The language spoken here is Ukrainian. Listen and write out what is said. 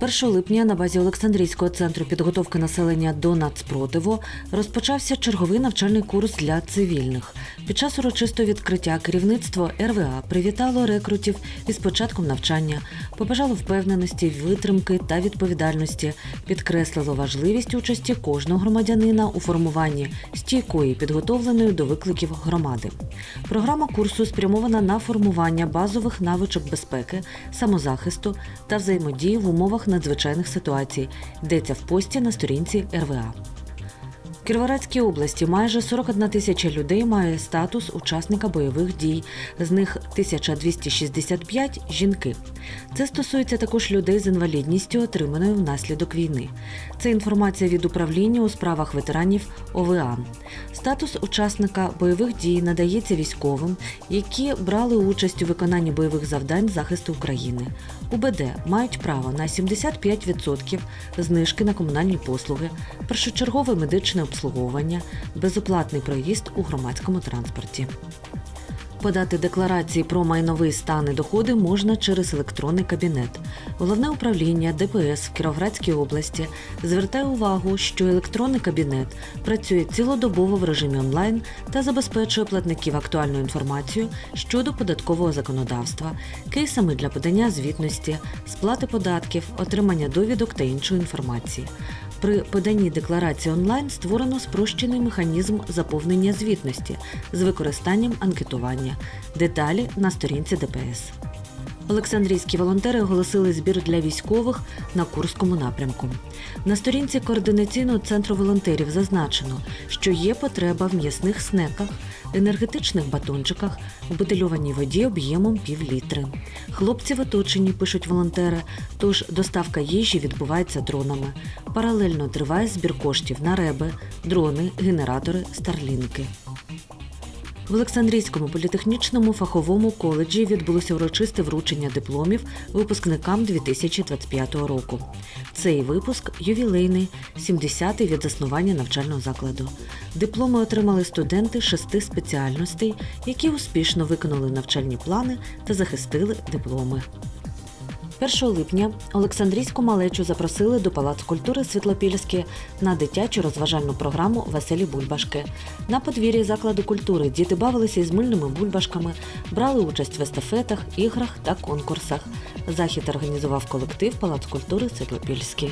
1 липня на базі Олександрійського центру підготовки населення до нацпротиву розпочався черговий навчальний курс для цивільних. Під час урочистого відкриття керівництво РВА привітало рекрутів із початком навчання, побажало впевненості, витримки та відповідальності, підкреслило важливість участі кожного громадянина у формуванні стійкої підготовленої до викликів громади. Програма курсу спрямована на формування базових навичок безпеки, самозахисту та взаємодії в умовах надзвичайних ситуацій. Йдеться в пості на сторінці РВА. В Кіровоградській області майже 41 тисяча людей має статус учасника бойових дій. З них 1265 – жінки. Це стосується також людей з інвалідністю, отриманою внаслідок війни. Це інформація від управління у справах ветеранів ОВА. Статус учасника бойових дій надається військовим, які брали участь у виконанні бойових завдань захисту України. УБД мають право на 75% знижки на комунальні послуги, першочергове медичне обслуговування, безоплатний проїзд у громадському транспорті. Подати декларації про майновий стан і доходи можна через електронний кабінет. Головне управління ДПС в Кіровоградській області звертає увагу, що електронний кабінет працює цілодобово в режимі онлайн та забезпечує платників актуальною інформацією щодо податкового законодавства, кейсами для подання звітності, сплати податків, отримання довідок та іншої інформації. При поданні декларації онлайн створено спрощений механізм заповнення звітності з використанням анкетування. Деталі на сторінці ДПС. Олександрійські волонтери оголосили збір для військових на Курському напрямку. На сторінці координаційного центру волонтерів зазначено, що є потреба в м'ясних снеках, енергетичних батончиках, в бутильованій воді об'ємом пів літри. Хлопці в оточенні пишуть волонтери, тож доставка їжі відбувається дронами. Паралельно триває збір коштів на реби, дрони, генератори, старлінки. В Олександрійському політехнічному фаховому коледжі відбулося урочисте вручення дипломів випускникам 2025 року. Цей випуск ювілейний, 70-й від заснування навчального закладу. Дипломи отримали студенти шести спеціальностей, які успішно виконали навчальні плани та захистили дипломи. 1 липня Олександрійську малечу запросили до Палац культури Світлопільське на дитячу розважальну програму Веселі бульбашки. На подвір'ї закладу культури діти бавилися із мильними бульбашками, брали участь в естафетах, іграх та конкурсах. Захід організував колектив Палац культури Світлопільський.